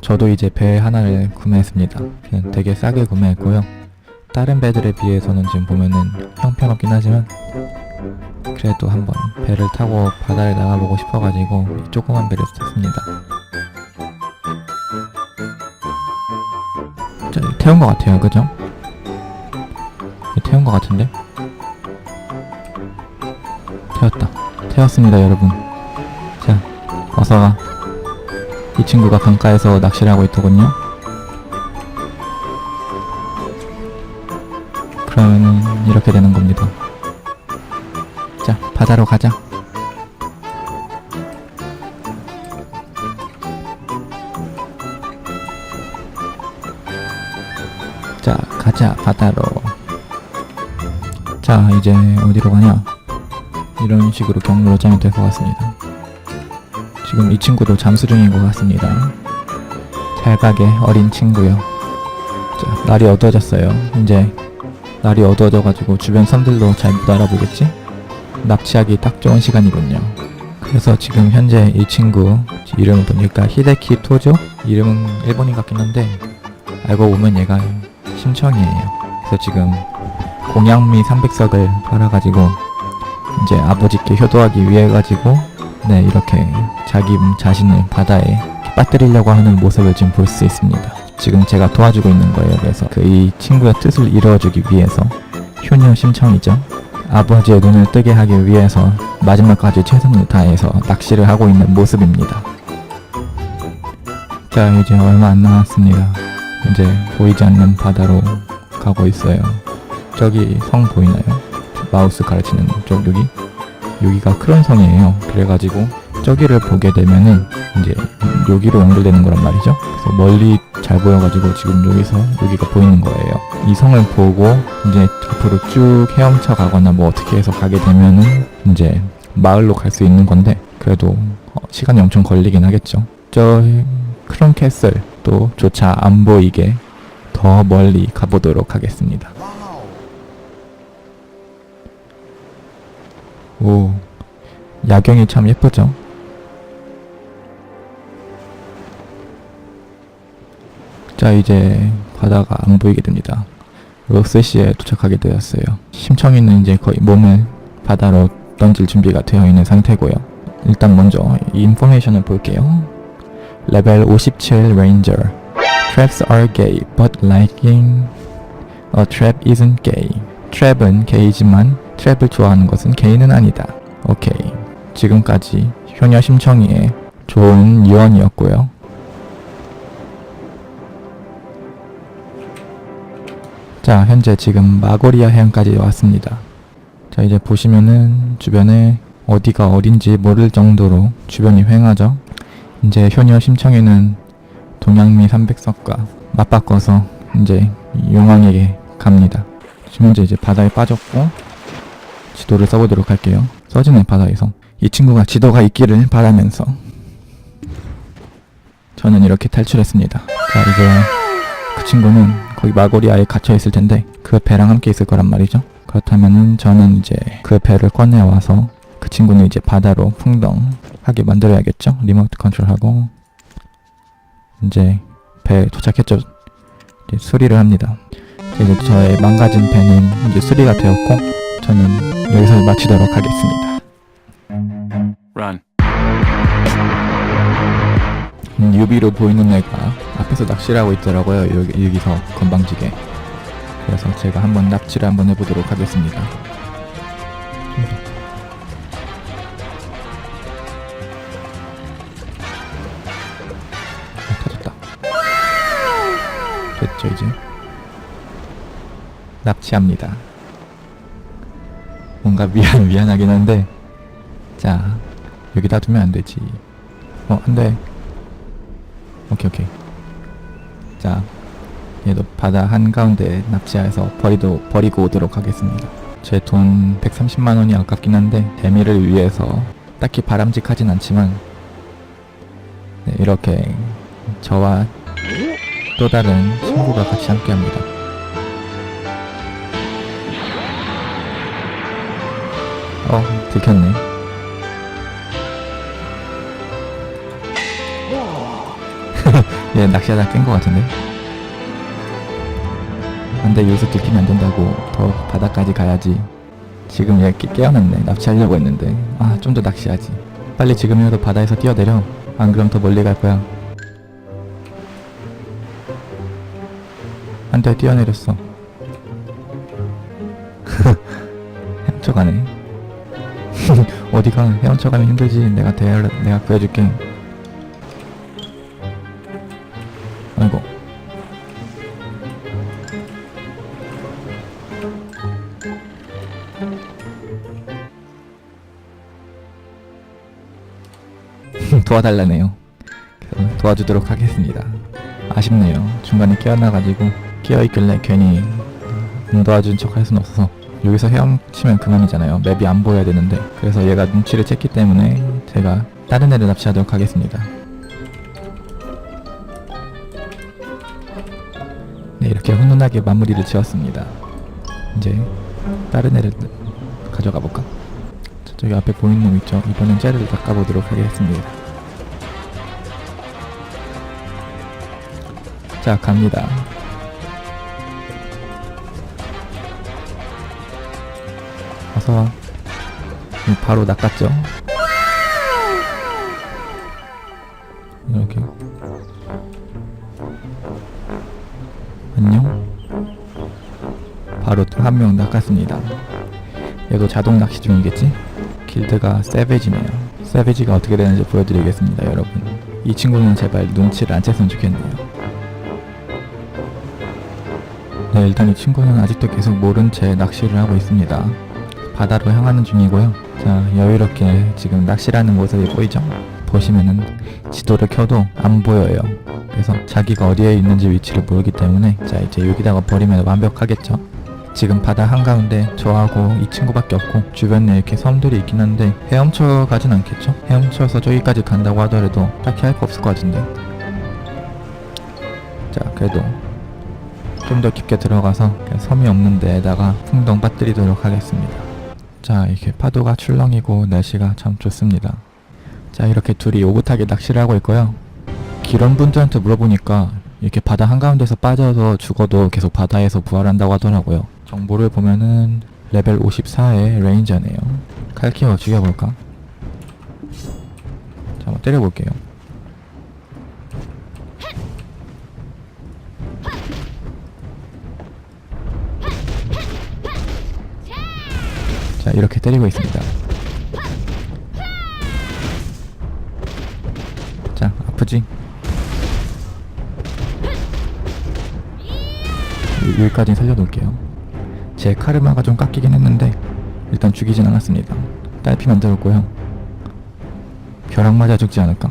저도 이제 배 하나를 구매했습니다. 그냥 되게 싸게 구매했고요. 다른 배들에 비해서는 지금 보면은 형편없긴 하지만 그래도 한번 배를 타고 바다를 나가보고 싶어가지고 이 조그만 배를 샀습니다. 저 태운 것 같아요, 그죠? 태운 것 같은데? 태웠다. 태웠습니다, 여러분. 자, 어서 가. 이 친구가 강가에서 낚시를 하고 있더군요. 그러면은 이렇게 되는 겁니다. 자, 바다로 가자. 자, 가자, 바다로. 자, 이제 어디로 가냐? 이런 식으로 경로로 짜면 될 것 같습니다. 지금 이 친구도 잠수 중인 것 같습니다. 잘 가게 어린 친구요. 자, 날이 어두워졌어요. 이제 날이 어두워져가지고 주변 섬들도 잘 못 알아보겠지? 납치하기 딱 좋은 시간이군요. 그래서 지금 현재 이 친구 이름을 보니까 히데키 토조? 이름은 일본인 같긴 한데 알고 보면 얘가 심청이에요. 그래서 지금 공양미 300석을 팔아가지고 이제 아버지께 효도하기 위해 가지고 네 이렇게 자기 자신을 바다에 빠뜨리려고 하는 모습을 지금 볼 수 있습니다. 지금 제가 도와주고 있는 거예요. 그래서 그 이 친구의 뜻을 이루어주기 위해서 효녀 심청이죠. 아버지의 눈을 뜨게 하기 위해서 마지막까지 최선을 다해서 낚시를 하고 있는 모습입니다. 자 이제 얼마 안 남았습니다. 이제 보이지 않는 바다로 가고 있어요. 저기 성 보이나요? 마우스 가르치는 쪽 여기 여기가 크론 성이에요. 그래가지고 저기를 보게 되면은 이제 여기로 연결되는 거란 말이죠. 그래서 멀리 잘 보여가지고 지금 여기서 여기가 보이는 거예요. 이 성을 보고 이제 앞으로 쭉 헤엄쳐 가거나 뭐 어떻게 해서 가게 되면은 이제 마을로 갈 수 있는 건데 그래도 어, 시간이 엄청 걸리긴 하겠죠. 저 크론 캐슬도 조차 안 보이게 더 멀리 가보도록 하겠습니다. 오, 야경이 참 예쁘죠? 자, 이제 바다가 안 보이게 됩니다. 로스시에 도착하게 되었어요. 심청이는 이제 거의 몸을 바다로 던질 준비가 되어 있는 상태고요. 일단 먼저 이 인포메이션을 볼게요. 레벨 57 레인저 Traps are gay, but liking a trap isn't gay. 트랩은 게이지만 트랩을 좋아하는 것은 게이는 아니다. 오케이. 지금까지 효녀 심청이의 좋은 유언이었고요. 자, 현재 지금 마고리아 해안까지 왔습니다. 자, 이제 보시면은 주변에 어디가 어딘지 모를 정도로 주변이 휑하죠. 이제 효녀 심청이는 동양미 300석과 맞바꿔서 이제 용왕에게 갑니다. 지금 이제 바다에 빠졌고 지도를 써보도록 할게요. 써지는 바다에서 이 친구가 지도가 있기를 바라면서 저는 이렇게 탈출했습니다. 자 이제 그 친구는 거기 마고리 아에 갇혀 있을 텐데 그 배랑 함께 있을 거란 말이죠. 그렇다면은 저는 이제 그 배를 꺼내 와서 그 친구는 이제 바다로 풍덩하게 만들어야겠죠. 리모트 컨트롤하고 이제 배에 도착했죠. 이제 수리를 합니다. 이제 저의 망가진 배는 이제 수리가 되었고 저는 여기서 마치도록 하겠습니다. Run. 음, 유비로 보이는 애가 앞에서 낚시를 하고 있더라고요. 여기, 여기서 건방지게. 그래서 제가 한번 납치를 한번 해보도록 하겠습니다. 아, 터졌다. 됐죠 이제. 납치합니다. 뭔가 미안 미안하긴 한데, 자 여기다 두면 안 되지. 어 안돼. 오케이 오케이. 자 얘도 바다 한가운데 납치해서 버리도 버리고 오도록 하겠습니다. 제 돈 130만 원이 아깝긴 한데 재미를 위해서 딱히 바람직하진 않지만 네, 이렇게 저와 또 다른 친구가 같이 함께합니다. 어 들켰네. 얘 낚시하다 깬 것 같은데? 안돼 여기서 들키면 안 된다고. 더 바닥까지 가야지. 지금 얘 깨, 깨어났네. 납치하려고 했는데. 아 좀 더 낚시하지. 빨리 지금이라도 바다에서 뛰어내려. 안 그럼 더 멀리 갈 거야. 안돼 뛰어내렸어. 헤엄쳐가네 어디가 헤엄쳐가면 힘들지. 내가 대 내가 구해줄게. 아이고. 도와달라네요. 도와주도록 하겠습니다. 아쉽네요. 중간에 끼어나가지고 끼어있길래 괜히 안 도와준 척 할 순 없어서 여기서 헤엄치면 그만이잖아요. 맵이 안 보여야 되는데. 그래서 얘가 눈치를 챘기 때문에 제가 다른 애를 납치하도록 하겠습니다. 네 이렇게 훈훈하게 마무리를 지었습니다. 이제 다른 애를 가져가 볼까? 저기 앞에 보이는 놈 있죠? 이번엔 쟤를 닦아보도록 하겠습니다. 자 갑니다 어서와 이 바로 낚았죠? 이렇게 안녕. 바로 한명 낚았습니다. 얘도 자동 낚시 중이겠지? 길드가 세베지네요. 세베지가 어떻게 되는지 보여드리겠습니다 여러분. 이 친구는 제발 눈치를 안 챘으면 좋겠네요. 네 일단 이 친구는 아직도 계속 모른 채 낚시를 하고 있습니다 바다로 향하는 중이고요. 자 여유롭게 지금 낚시라는 모습이 보이죠? 보시면은 지도를 켜도 안 보여요. 그래서 자기가 어디에 있는지 위치를 모르기 때문에 자 이제 여기다가 버리면 완벽하겠죠? 지금 바다 한가운데 저하고 이 친구밖에 없고 주변에 이렇게 섬들이 있긴 한데 헤엄쳐 가진 않겠죠? 헤엄쳐서 저기까지 간다고 하더라도 딱히 할 거 없을 것 같은데. 자 그래도 좀 더 깊게 들어가서 섬이 없는 데에다가 풍덩 빠뜨리도록 하겠습니다 자 이렇게 파도가 출렁이고 날씨가 참 좋습니다. 자 이렇게 둘이 오붓하게 낚시를 하고 있고요. 기런 분들한테 물어보니까 이렇게 바다 한가운데서 빠져서 죽어도 계속 바다에서 부활한다고 하더라고요. 정보를 보면은 레벨 54의 레인저네요. 칼 키워 죽여볼까? 자 한번 때려볼게요 자 이렇게 때리고 있습니다. 자 아프지? 여- 여기까지 살려놓을게요. 제 카르마가 좀 깎이긴 했는데 일단 죽이진 않았습니다. 딸피 만들었고요. 벼락 맞아 죽지 않을까?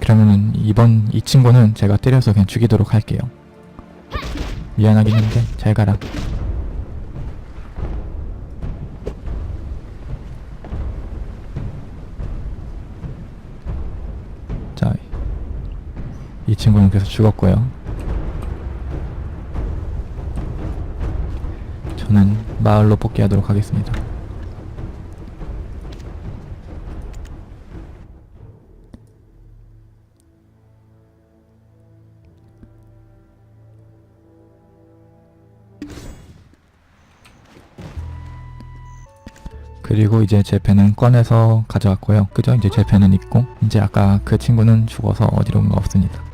그러면은 이번 이 친구는 제가 때려서 그냥 죽이도록 할게요. 미안하긴 한데 잘 가라 계속 죽었고요. 저는 마을로 복귀하도록 하겠습니다. 그리고 이제 제 배는 꺼내서 가져왔고요. 그죠? 이제 제 배는 있고 이제 아까 그 친구는 죽어서 어디론가 없습니다.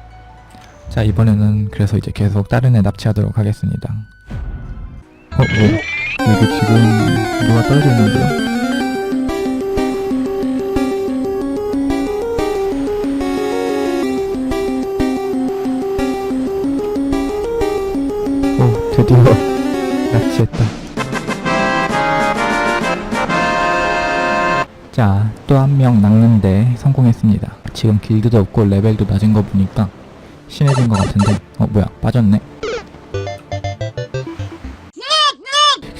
자 이번에는 그래서 이제 계속 다른 애 납치하도록 하겠습니다. 어? 뭐? 여기 지금 누가 떨어져 있는데요? 오 드디어 납치했다. 자, 또 한 명 낚는데 성공했습니다. 지금 길드도 없고 레벨도 낮은 거 보니까 심해진 것 같은데, 어, 뭐야, 빠졌네?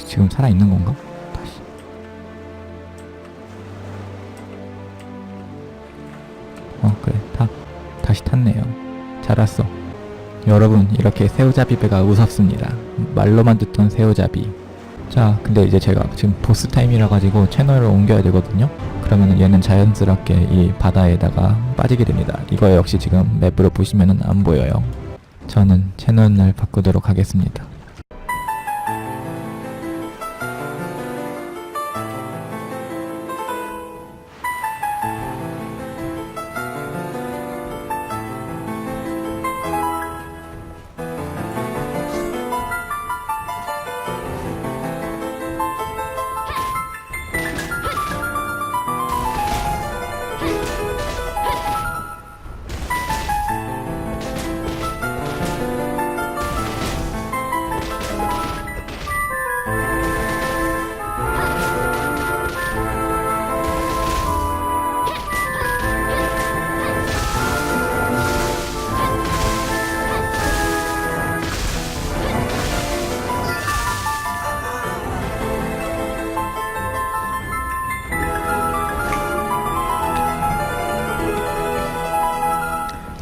지금 살아있는 건가? 다시. 어, 그래, 타. 다시 탔네요. 잘 왔어. 여러분, 이렇게 새우잡이 배가 무섭습니다. 말로만 듣던 새우잡이. 자, 근데 이제 제가 지금 보스 타임이라 가지고 채널을 옮겨야 되거든요. 그러면 얘는 자연스럽게 이 바다에다가 빠지게 됩니다. 이거 역시 지금 맵으로 보시면은 안 보여요. 저는 채널을 바꾸도록 하겠습니다.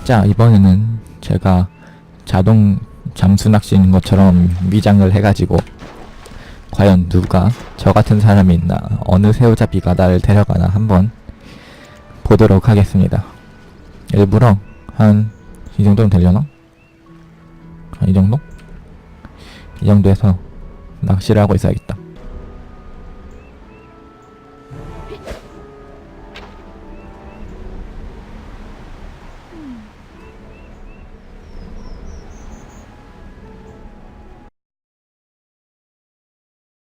자, 이번에는 제가 자동 잠수 낚시인 것처럼 위장을 해가지고 과연 누가 저 같은 사람이 있나 어느 새우잡이가 나를 데려가나 한번 보도록 하겠습니다. 일부러 한 이 정도면 되려나? 한이 정도? 이 정도에서 낚시를 하고 있어야겠다.